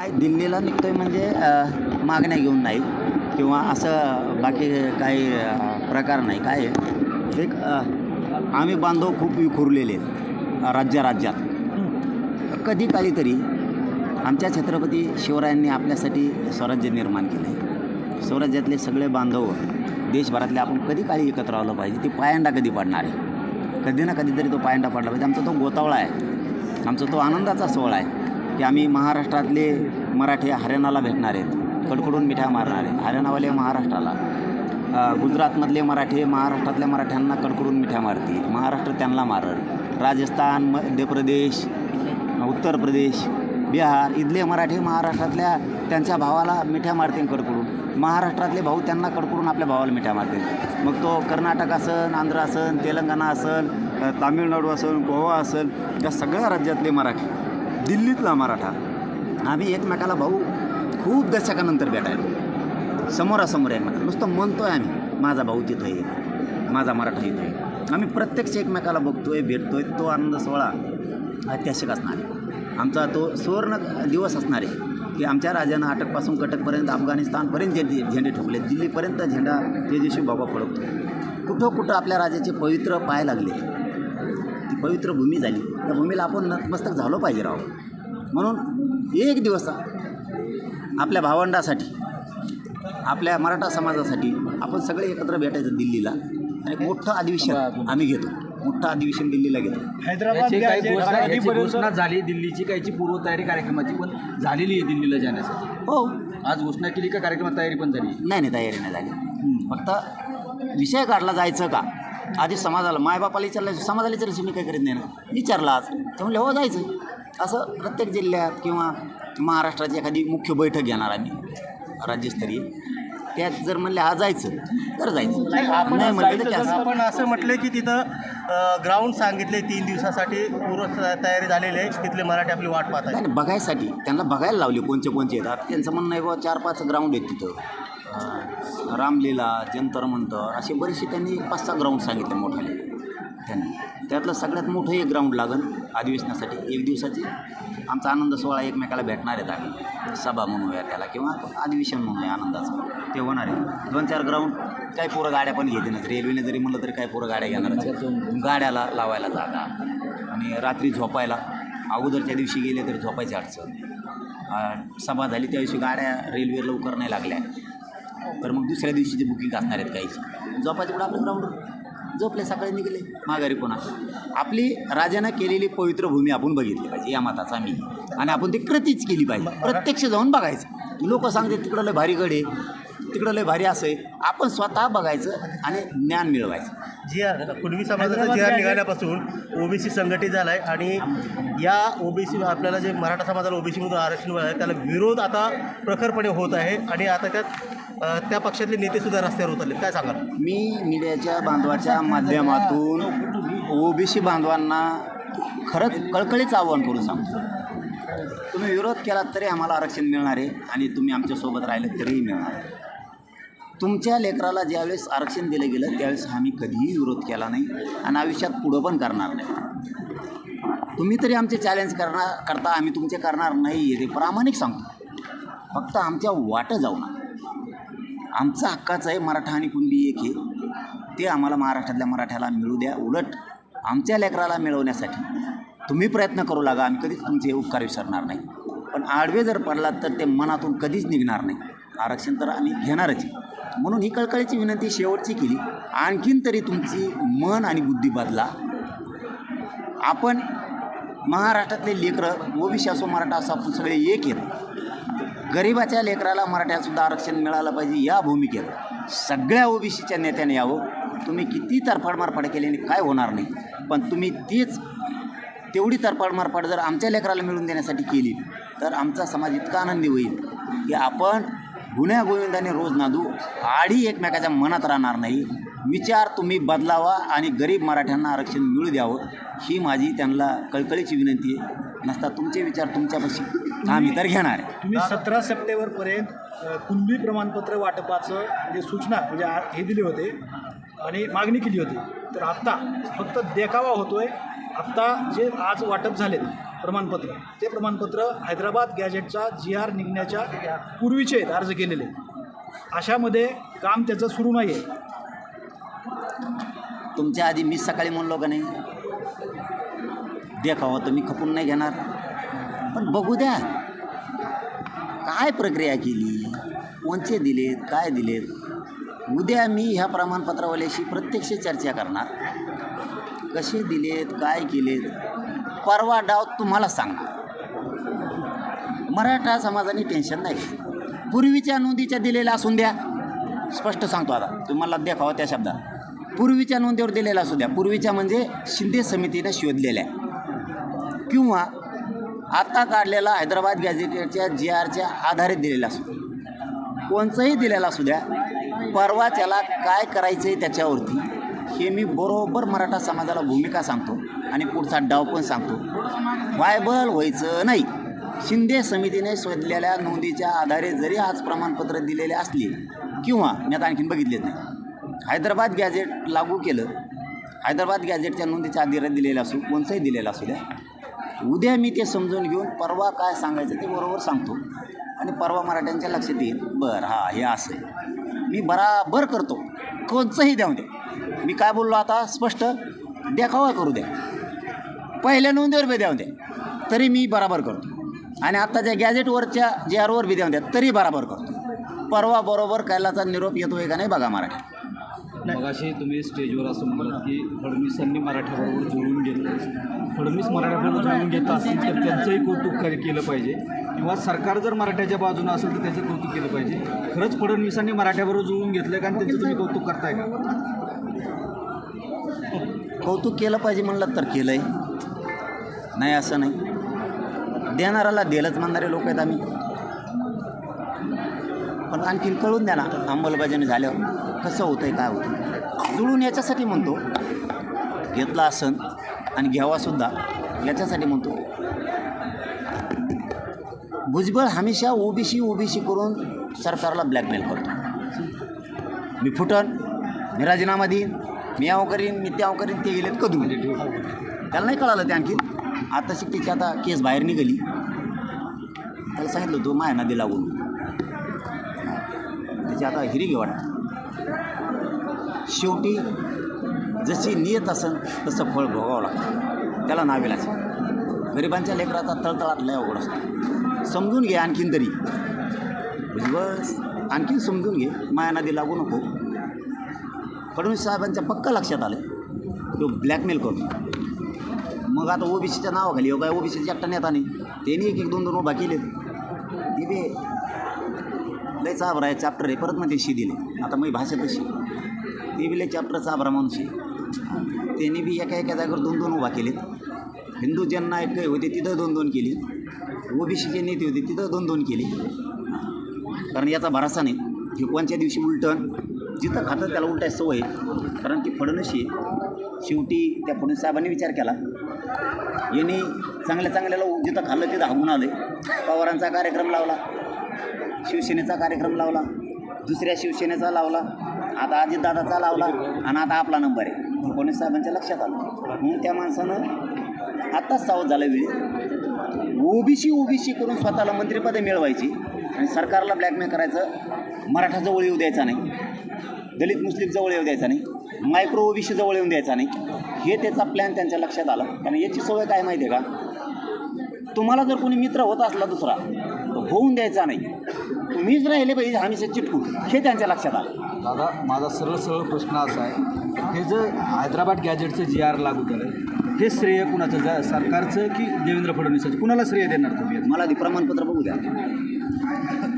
काय दिल्लीला निघतोय म्हणजे मागण्या घेऊन नाही. किंवा असं बाकी काही प्रकार नाही. काय एक आम्ही बांधव खूप विखुरलेले आहेत राज्या राज्यात. कधी काहीतरी आमच्या छत्रपती शिवरायांनी आपल्यासाठी स्वराज्य निर्माण केलं आहे. स्वराज्यातले सगळे बांधव देशभरातले आपण कधी काळी एकत्र आलं पाहिजे ती पायंडा कधी पडणार आहे? कधी ना कधीतरी तो पायंडा पडला पाहिजे. आमचा तो गोतावळा आहे. आमचा तो आनंदाचा सोहळा आहे. की आम्ही महाराष्ट्रातले मराठी हरियाणाला भेटणार आहेत. कडकडून मिठ्या मारणार आहे हरियाणावाले महाराष्ट्राला. गुजरातमधले मराठी महाराष्ट्रातल्या मराठ्यांना कडकडून मिठ्या मारतील. महाराष्ट्र त्यांना मारल. राजस्थान मध्य प्रदेश उत्तर प्रदेश बिहार इथले मराठी महाराष्ट्रातल्या त्यांच्या भावाला मिठ्या मारतील कडकडून. महाराष्ट्रातले भाऊ त्यांना कडकडून आपल्या भावाला मिठ्या मारतील. मग तो कर्नाटक असन आंध्र असन तेलंगणा असेल तामिळनाडू असेल गोवा असेल या सगळ्या राज्यातले मराठी. दिल्लीतला मराठा. आम्ही एकमेकाला भाऊ खूप दशकानंतर भेटायला समोरासमोर एकमेकाला नुसतं म्हणतो आहे आम्ही माझा भाऊ तिथं आहे माझा मराठा इथं आहे आम्ही प्रत्यक्ष एकमेकाला बघतोय भेटतोय तो आनंद सोहळा ऐतिहासिक असणार आहे. आमचा तो सुवर्ण दिवस असणार आहे की आमच्या राजानं अटकपासून कटकपर्यंत अफगाणिस्तानपर्यंत झेंडे झेंडे ठोकले. दिल्लीपर्यंत झेंडा तेजस्वी बाबा फडकतो. कुठं कुठं आपल्या राजाचे पवित्र पाय लागले. ती पवित्र भूमी झाली. त्या भूमीला आपण नतमस्तक झालो पाहिजे राव. म्हणून एक दिवस आपल्या भावंडासाठी आपल्या मराठा समाजासाठी आपण सगळे एकत्र भेटायचं दिल्लीला. आणि एक मोठं अधिवेशन आम्ही घेतो. मोठं अधिवेशन दिल्लीला घेतो. हैदराबाद झाली दिल्लीची काहीची पूर्वतयारी कार्यक्रमाची पण झालेली आहे दिल्लीला जाण्यासाठी. हो. आज घोषणा केली का कार्यक्रमात तयारी पण झाली? नाही नाही तयारी नाही झाली. फक्त विषय काढला जायचं का? आधी समाजाला मायबापाला विचारलं समाजाला विचारलं मी काय करीत नाही ना? विचारलं आज. म्हणले हो जायचं. असं प्रत्येक जिल्ह्यात किंवा महाराष्ट्राची एखादी मुख्य बैठक घेणार आम्ही राज्यस्तरीय. त्यात जर म्हणले हा जायचं. तर जायचं. आपण नाही म्हणलं. आपण असं म्हटलं की तिथं ग्राउंड सांगितले तीन दिवसासाठी पूर्व तयारी झालेली आहे. तिथले मराठी आपली वाट पाहत नाही आहे नाही, बघायसाठी. त्यांना बघायला लावले कोणचे कोणचे येतात. त्यांचं म्हणणं आहे बाबा चार पाच ग्राउंड आहेत तिथं. रामलीला जंतर मंतर असे बरेचसे त्यांनी पाच सहा ग्राउंड सांगितले मोठाले. त्यांनी. त्यातलं सगळ्यात मोठं एक ग्राउंड लागन अधिवेशनासाठी एक दिवसाची आमचा आनंद सोहळा एकमेकाला भेटणार आहेत आम्ही. सभा म्हणूया त्याला किंवा अधिवेशन म्हणूया आनंदाचं. ते होणार आहे. दोन चार ग्राउंड काही पोरं गाड्या पण घेतीनच रेल्वेने जरी म्हणलं तरी काही पोरं गाड्या घेणार गाड्याला लावायला जागा. आणि रात्री झोपायला. अगोदरच्या दिवशी गेले तर झोपायची अडचण. सभा झाली त्या दिवशी गाड्या रेल्वे लवकर नाही लागल्या. तर मग दुसऱ्या दिवशीची बुकिंग असणार आहेत काहीची झोपायच्या पुढे आपलं ग्राउंड झोपले सकाळी निघले. माघारी पुन्हा आपली राजानं केलेली पवित्र भूमी आपण बघितली पाहिजे या मताचा मी आणि आपण ती कृतीच केली पाहिजे. प्रत्यक्ष जाऊन बघायचं. लोक सांगते तिकडं लय भारी गड आहे. तिकडं लय भारी असं आहे. आपण स्वतः बघायचं आणि ज्ञान मिळवायचं. जी आर कुणबी समाजाचा जी आर निघाल्यापासून ओबीसी संघटित झाला आहे आणि या ओबीसी आपल्याला जे मराठा समाजाला ओबीसीमधून आरक्षण मिळालं आहे त्याला विरोध आता प्रखरपणे होत आहे आणि आता त्यात त्या पक्षातले नेतेसुद्धा रस्त्यावर उतरले काय सांगाल? मी मीडियाच्या बांधवाच्या माध्यमातून ओबीसी बांधवांना खरंच कळकळीचं आव्हान करून सांगतो. तुम्ही विरोध केलात तरी आम्हाला आरक्षण मिळणार आहे आणि तुम्ही आमच्यासोबत राहिले तरीही मिळणार आहे. तुमच्या लेकराला ज्यावेळेस आरक्षण दिलं गेलं त्यावेळेस आम्ही कधीही विरोध केला नाही आणि आयुष्यात पुढं पण करणार नाही. तुम्ही तरी आमचे चॅलेंज करणार करता आम्ही तुमचे करणार नाही ते प्रामाणिक सांगतो. फक्त आमच्या वाटं जाऊ नका. आमचा हक्काचं आहे मराठा आणि कुणबी एक हे ते आम्हाला महाराष्ट्रातल्या मराठ्याला मिळू द्या. उलट आमच्या लेकराला मिळवण्यासाठी तुम्ही प्रयत्न करू लागा. आम्ही कधीच तुमचे उपकार विसरणार नाही. पण आडवे जर पडलात तर ते मनातून कधीच निघणार नाही. आरक्षण तर आम्ही घेणारच आहे. म्हणून ही कळकळीची विनंती शेवटची केली. आणखीन तरी तुमची मन आणि बुद्धी बदला. आपण महाराष्ट्रातले लेकरं ओबीसी असो मराठा असो आपण सगळे एक आहेत. गरिबाच्या लेकराला मराठ्यातसुद्धा आरक्षण मिळालं पाहिजे या भूमिकेत. सगळ्या ओबीसीच्या नेत्याने यावं. तुम्ही किती तरफाड मारफाड केल्याने काय होणार नाही. पण तुम्ही तीच तेवढी तरफाडमारफाड जर आमच्या लेकराला मिळून देण्यासाठी केली तर आमचा समाज इतका आनंदी होईल की आपण गुन्ह्या गोविंदाने रोज नांदू आडी एकमेकाच्या मनात राहणार नाही. विचार तुम्ही बदलावा आणि गरीब मराठ्यांना आरक्षण मिळू द्यावं ही माझी त्यांना कळकळीची विनंती आहे. नसता तुमचे विचार तुमच्यापाशी आम्ही तर घेणार आहे. तुम्ही सतरा सप्टेंबरपर्यंत कुणबी प्रमाणपत्र वाटपाचं म्हणजे सूचना म्हणजे हे दिले होते आणि मागणी केली होती. तर आत्ता फक्त देखावा होतोय. आत्ता जे आज वाटप झालेत प्रमाणपत्र. ते प्रमाणपत्र हैदराबाद गॅजेटचा जी आर निघण्याच्या पूर्वीचे आहेत अर्ज केलेले. अशामध्ये काम त्याचं सुरू नाही आहे तुमच्या आधी मी सकाळी म्हणलो का नाही? देखावं तर मी खपून नाही घेणार. पण बघू द्या. काय प्रक्रिया केली? कोणचे दिलेत? काय दिलेत? उद्या मी ह्या प्रमाणपत्रावाल्याशी प्रत्यक्ष चर्चा करणार. कसे दिलेत? काय केलेत? परवा डाव तुम्हाला सांगणार. मराठा समाजाने टेन्शन नाही. पूर्वीच्या नोंदीच्या दिलेल्या असून द्या. स्पष्ट सांगतो आता. तुम्हाला देखावा त्या शब्दात. पूर्वीच्या नोंदीवर दिलेल्या असू द्या. पूर्वीच्या म्हणजे शिंदे समितीनं शोधलेल्या. किंवा आत्ता काढलेला हैदराबाद गॅझेटेडच्या जी आरच्या आधारे दिलेला असू द्या. कोणचंही दिलेला असू द्या. परवा त्याला काय करायचं आहे त्याच्यावरती हे मी बरोबर मराठा समाजाला भूमिका सांगतो आणि पुढचा डाव पण सांगतो. वायबल व्हायचं नाही. शिंदे समितीने शोधलेल्या नोंदीच्या आधारे जरी आज प्रमाणपत्र दिलेले असले किंवा मी आता आणखीन बघितलेच नाही. हैदराबाद गॅझेट लागू केलं. हैदराबाद गॅझेटच्या नोंदीच्या आधारे दिलेलं असू कोणचंही दिलेलं असू द्या. उद्या मी ते समजून घेऊन परवा काय सांगायचं ते बरोबर सांगतो. आणि परवा मराठ्यांच्या लक्षात येईल. बरं हा हे असं आहे. मी बराबर करतो. कोणचंही द्या द्या मी काय बोललो आता? स्पष्ट? देखावा करू द्या. पहिल्या नोंदीवर बी द्या द्या. तरी मी बराबर करतो. आणि आत्ताच्या गॅजेटवरच्या जे आरवर बी द्या द्या तरी बराबर करतो. परवा बरोबर कैलाचा निरोप येतोय का नाही बघा मराठी. मग असे तुम्ही स्टेजवर असं म्हणलात की फडणवीसांनी मराठ्याबरोबर जुळून घेतलं फडणवीस मराठ्याबरोबर जुळून घेत असतील तर त्यांचंही कौतुक केलं पाहिजे. किंवा सरकार जर मराठ्याच्या बाजूनं असेल तर त्याचं कौतुक केलं पाहिजे. खरंच फडणवीसांनी मराठ्याबरोबर जुळून घेतलं का आणि त्यांचं तुम्ही कौतुक करताय का? कौतुक केलं पाहिजे म्हणलं तर केलं आहे नाही असं नाही. देणाराला दिलंच म्हणणारे लोक आहेत आम्ही. पण आणखीन कळून द्या ना अंमलबजावणी झाल्यावर कसं होतं आहे काय होतं जुळून याच्यासाठी म्हणतो घेतला असन आणि घ्यावासुद्धा याच्यासाठी म्हणतो. भुजबळ हमेशा ओबीसी ओबीसी करून सरकारला ब्लॅकमेल करतो. मी फुटन मी राजीनामा देईन. मी याव करीन मी त्याव करीन ते गेलेत कधून? त्याला नाही कळालं ते आणखी आता शिकतीची आता केस बाहेर निघाली. त्याला सांगितलं होतं माया नदी लागून त्याची आता हिरी घे वाटतं. शेवटी जशी नियत असेल तसं फळ भोगावं लागतं. त्याला नावे गरिबांच्या लेकराचा तळतळात लय अवघड असतो. समजून घे आणखीन तरी. म्हणजे बस आणखीन समजून घे. माया नदी लागू नको. फडणवीस साहेबांच्या पक्का लक्षात आलं. तो ब्लॅकमेल करतो. मग आता ओबीसीच्या नावाखाली योगा ओ बी ओबीसीच्या एकटा नेता नाही त्यांनी एक एक दोन दोन उभा केले ती लय चाबरा आहे चॅप्टर आहे. परत मग शी दिले. आता मी भाषा तशी ते बी लय चॅप्टर चाबरा माणूशी आहे. त्यांनी बी एका एका जागेवर दोन दोन उभा केलेत. हिंदू ज्यांना एक काही होते तिथं दोन दोन केली. ओबीसीचे नेते होते तिथं दोन दोन केली. कारण याचा भरासा नाही. हे कोणत्या दिवशी उलटण जिथं खातं त्याला उलटायची सवय आहे. कारण की फडणशी शेवटी त्या फडणवीस साहेबांनी विचार केला. यांनी चांगल्या चांगल्याला जिथं खाल्लं तिथं हागून आलं. पवारांचा कार्यक्रम लावला शिवसेनेचा कार्यक्रम लावला दुसऱ्या शिवसेनेचा लावला आता अजितदादाचा लावला आणि आता आपला नंबर आहे. फडणवीस साहेबांच्या लक्षात आलं. म्हणून त्या माणसानं आत्ताच सावध झालं वेळ. ओबीसी ओबीसी करून स्वतःला मंत्रिपदे मिळवायची आणि सरकारला ब्लॅकमेल करायचं मराठा जवळ येऊ द्यायचा नाही. दलित मुस्लिम जवळ येऊ द्यायचा नाही मायक्रो ओबीसी जवळ येऊन द्यायचा नाही. हे त्याचा प्लॅन त्यांच्या लक्षात आला. कारण याची सवय काय माहिती आहे का? तुम्हाला जर कोणी मित्र होत असला दुसरा तर होऊन द्यायचा नाही. तुम्हीच राहिले पाहिजे हमेशा चिटकून. हे त्यांच्या लक्षात आलं. दादा माझा सरळ सरळ प्रश्न असा आहे. हे जर हैदराबाद गॅजेटचं जी आर लागू केलं हे श्रेय कुणाचं? जा सरकारचं की देवेंद्र फडणवीसाचं? कुणाला श्रेय देणार तुम्ही? मला आधी प्रमाणपत्र बघू द्या.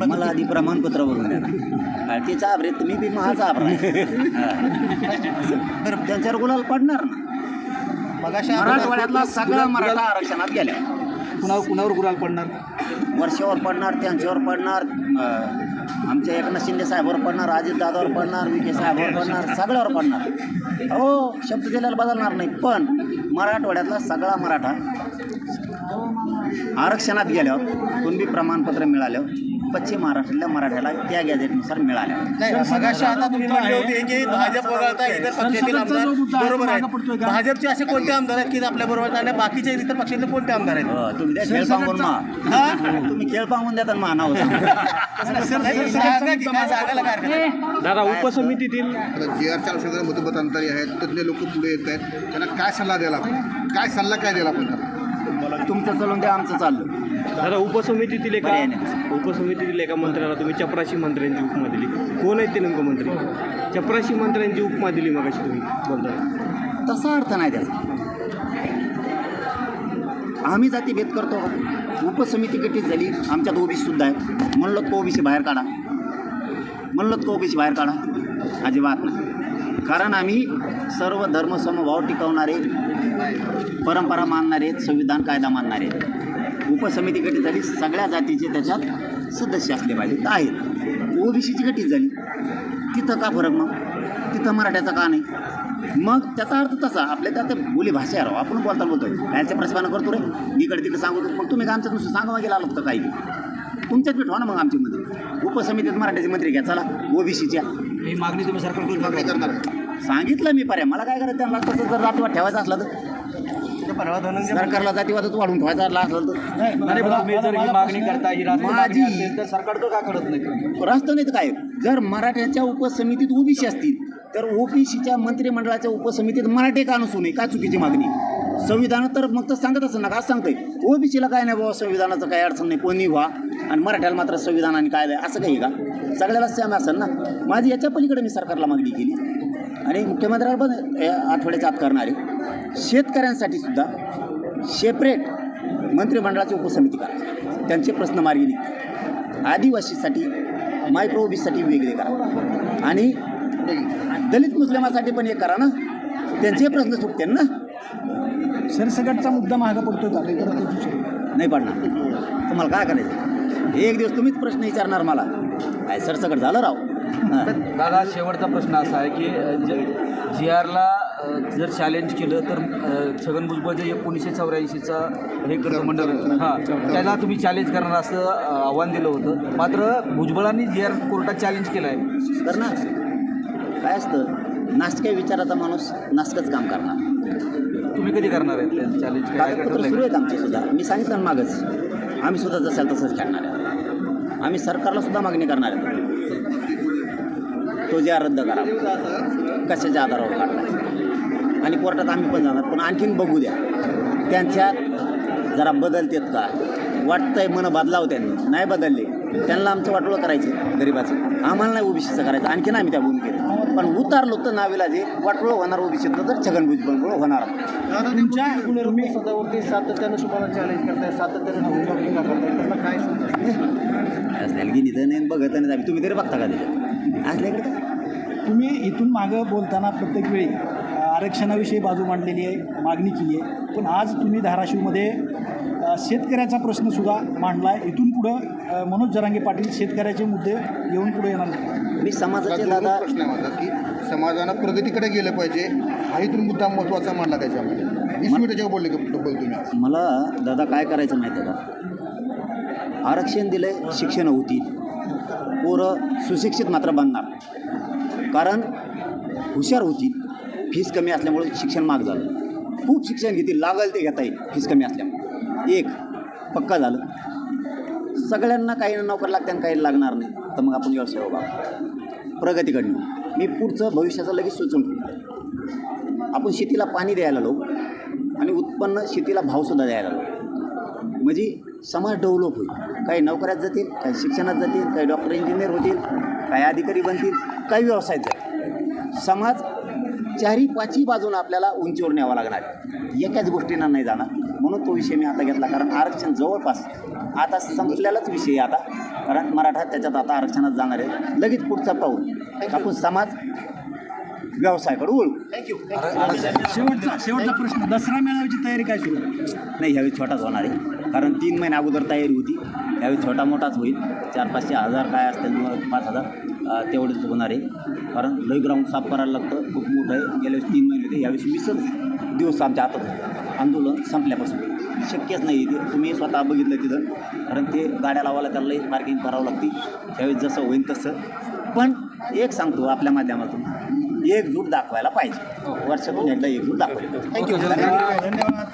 मला आधी प्रमाणपत्र द्या हा, ते चाबरे तुम्ही बी महाचा आबरा त्यांच्यावर गुलाल पडणार ना? मराठवाड्यातला सगळा मराठा आरक्षणात गेल्या. कुणावर कुणावर गुलाल पडणार? वर्षावर पडणार त्यांच्यावर पडणार आमच्या एकनाथ शिंदे साहेबावर पडणार अजितदादावर पडणार विखे साहेबावर पडणार सगळ्यावर पडणार. हो शब्द दिलेला बदलणार नाही पण मराठवाड्यातला सगळा मराठा आरक्षणात गेल्यावर कुणबी प्रमाणपत्र मिळाल्यावर पश्चिम महाराष्ट्रातल्या मराठ्याला त्या गॅजेटनुसार मिळाल्या. नाही मगाशी आता तुम्ही म्हणले होते की भाजप वगळता इतर पक्षातील आमदार आहे. बरोबर का? भाजपचे असे कोणते आमदार आहेत की आपल्या बरोबर आणि बाकीचे इतर पक्षातले कोणते आमदार आहेत? तुम्ही खेळ पांगून मा तुम्ही खेळ पांगून देता मा नाव नाही, सांगा की काय सांगायला काय हरकत आहे? दादा उपसमितीतील जे आर चारशे जण मतमतांतरी आहेत तज्ज्ञ लोक पुढे येत आहेत. त्यांना काय सल्ला द्यायला आपण? काय सल्ला काय द्यायला आपण तुमचं चालून द्या आमचं चाललं. दादा उपसमितीतील एका पर्याय. उपसमितीतील एका मंत्र्याला तुम्ही चपराशी मंत्र्यांची उपमा दिली कोण आहेत ते नेमकं मंत्री? चपराशी मंत्र्यांची उपमा दिली मगाशी तुम्ही. बोलता तसा अर्थ नाही त्याचा. आम्ही जाती भेद करतो उपसमिती गठीत झाली. आमच्यात ओबीसी सुद्धा आहे म्हणलं तो ओबीसी बाहेर काढा. म्हणलं तो ओबीसी बाहेर काढा. अजिबात नाही. कारण आम्ही सर्व धर्म समभाव टिकवणारे परंपरा मानणारे संविधान कायदा मानणारे. उपसमिती गठीत झाली. सगळ्या जातीचे त्याच्यात सदस्य असले पाहिजे तर आहेत. ओबीसीची गठीत झाली. तिथं का फरक मग? तिथं मराठ्याचा का नाही? मग त्याचा अर्थ तसा. आपल्या त्यात बोली भाषा आहे राव. आपण बोलता बोलतोय. कायचं प्रस्तावना करतो रे. इकडे तिकडे सांगतो. मग तुम्ही का आमच्यात नुसतं सांगा गेला आलो काही तुमच्यात बी ठेवा ना मग आमचे मंत्री. उपसमितीत मराठ्याचे मंत्री घ्या. चला. ओबीसीच्या. ही मागणी तुम्ही सरकारकडून मागणी करणार आहे. सांगितलं मी पर्याय. मला काय करायचं? त्यांना तसं जर जातीवाद ठेवायचं असलं तर परवा धनंजय सरकारला जातीवादच वाढून ठेवायचा असलं तर. नाही, अरे मला- तुम्ही जर ही मला मागणी प्रश्न- करता ही माझी- असेल तर सरकारचं का कळत नाही? रस्ता नाही तर काय? जर मराठ्याच्या उपसमितीत ओबीसी असतील तर ओबीसीच्या मंत्रिमंडळाच्या उपसमितीत मराठे का नसू नये? काय चुकीची मागणी? संविधान तर मग तर सांगत असं ना का सांगतंय? ओबीसीला काय नाही बाबा संविधानाचं काही अडचण नाही कोणी व्हा. आणि मराठ्याला मात्र संविधान आणि काय आहे असं काही आहे का? सगळ्याला सेम असेल ना? माझी याच्या पलीकडे मी सरकारला मागणी केली. आणि मुख्यमंत्र्याला पण या आठवड्याच्या आत करणारे शेतकऱ्यांसाठी सुद्धा सेपरेट मंत्रिमंडळाची उपसमिती करा. त्यांचे प्रश्न मार्गी निघतील. आदिवासीसाठी मायक्रो ओबीसीसाठी वेगळे करा. आणि दलित मुस्लिमासाठी पण एक करा ना. त्यांचे प्रश्न सुटतील ना. सरसकटचा मुद्दा महागा पडतोय का? नाही पडणार. तुम्हाला काय करायचं? एक दिवस तुम्हीच प्रश्न विचारणार मला. काय सरसकट झालं राव? हां. दादा शेवटचा प्रश्न असा आहे की जी आरला जर चॅलेंज केलं तर छगन भुजबळ जे एकोणीसशे चौऱ्याऐंशीचा हे मंडळ हां त्याला तुम्ही चॅलेंज करणार असं आव्हान दिलं होतं. मात्र भुजबळांनी जी आर कोर्टात चॅलेंज केलं आहे. तर ना काय असतं? नास्तिक विचाराचा माणूस नास्कच काम करणार. तुम्ही कधी करणार आहे चॅलेंज सुरू आहेत आमचे सुद्धा. मी सांगितलं मागच. आम्ही सुद्धा जसाल तसंच खेळणार आहे. आम्ही सरकारला सुद्धा मागणी करणार आहे. तो जे रद्द करा. कशाच्या आधारावर काढला आणि कोर्टात आम्ही पण जाणार पण आणखीन बघू द्या. त्यांच्यात जरा बदलतेत का? वाटतंय मन बदलाव त्यांनी. नाही बदलले त्यांना आमचं वाटोळं करायचं गरिबाचं. आम्हाला नाही ओबीसीचं करायचं आणखीन आम्ही त्या भूमिकेत पण उतारलो तर नावेला जे वाटोळं होणार ओबीसीचं तर छगन भुजबळ होणार. तुमच्या तुम्ही सातत्यानं तुम्हाला चॅलेंज करताय सातत्यानं टीका करताय त्याला काय गिनी तर नाही बघत नाही आम्ही. तुम्ही तरी बघता का त्याच्यात? असल्याकडे काय? तुम्ही इथून मागं बोलताना प्रत्येक वेळी आरक्षणाविषयी बाजू मांडलेली आहे मागणी केली आहे. पण आज तुम्ही धाराशिवमध्ये शेतकऱ्याचा प्रश्नसुद्धा मांडला आहे इथून पुढं मनोज जरांगे पाटील शेतकऱ्याचे मुद्दे घेऊन पुढे येणार. मी समाजाचे दादा प्रश्न आहे माझा की समाजानं प्रगतीकडे गेलं पाहिजे. हा इथून मुद्दा महत्त्वाचा मानला त्याच्यामध्ये. वीस मिनिट त्याच्यावर बोलले का बोल तुम्ही. मला दादा काय करायचं माहिती आहे का? आरक्षण दिलं शिक्षण होतील. पोरं सुशिक्षित मात्र बनणार. कारण हुशार होती फीस कमी असल्यामुळे शिक्षण महाग झालं. खूप शिक्षण घेतील लागल ते घेता येईल फीस कमी असल्यामुळे. एक पक्का झालं. सगळ्यांना काही नोकर लागते आणि काही लागणार नाही. तर मग आपण व्यवसाय उभा प्रगतीकडनं मी पुढचं भविष्याचं लगेच सुचवून ठेवतो. आपण शेतीला पाणी द्यायला लो आणि उत्पन्न शेतीला भावसुद्धा द्यायला लागलो म्हणजे समाज डेव्हलप होईल. काही नोकऱ्यात जातील काही शिक्षणात जातील काही डॉक्टर इंजिनियर होतील काही अधिकारी बनतील काही व्यवसायात जातील. समाज चारही पाचही बाजूनं आपल्याला उंचीवर न्यावा लागणार. एकाच गोष्टींना नाही जाणार. म्हणून तो विषय मी आता घेतला कारण आरक्षण जवळपास आता संपलेलाच विषय आहे आता. कारण मराठा त्याच्यात आता आरक्षणात जाणार आहे. लगेच पुढचा पाहून आपण समाज व्यवसायाकडे वळू. शेवटचा शेवटचा प्रश्न. दसरा मेळाव्याची तयारी काय सुरू? नाही ह्यावेळी छोटाच होणार आहे. कारण तीन महिने अगोदर तयारी होती. ह्यावेळी छोटा मोठाच होईल. चार पाचशे हजार काय असतील पाच हजार तेवढेच होणार आहे. कारण लई ग्राउंड साफ करायला लागतं. खूप मोठं आहे. गेल्या वेळेस तीन महिने होते. ह्यावेळेस वीसच दिवस आमच्या हातात होते. आंदोलन संपल्यापासून. शक्यच नाही ते तुम्ही स्वतः बघितलं तिथं. कारण ते गाड्या लावायला त्याला लई पार्किंग करावं लागते. त्यावेळेस जसं होईल तसं. पण एक सांगतो आपल्या माध्यमातून. एकजूट दाखवायला पाहिजे. वर्षातून एकदा एकजूट दाखवायला पाहिजे. धन्यवाद. धन्यवाद.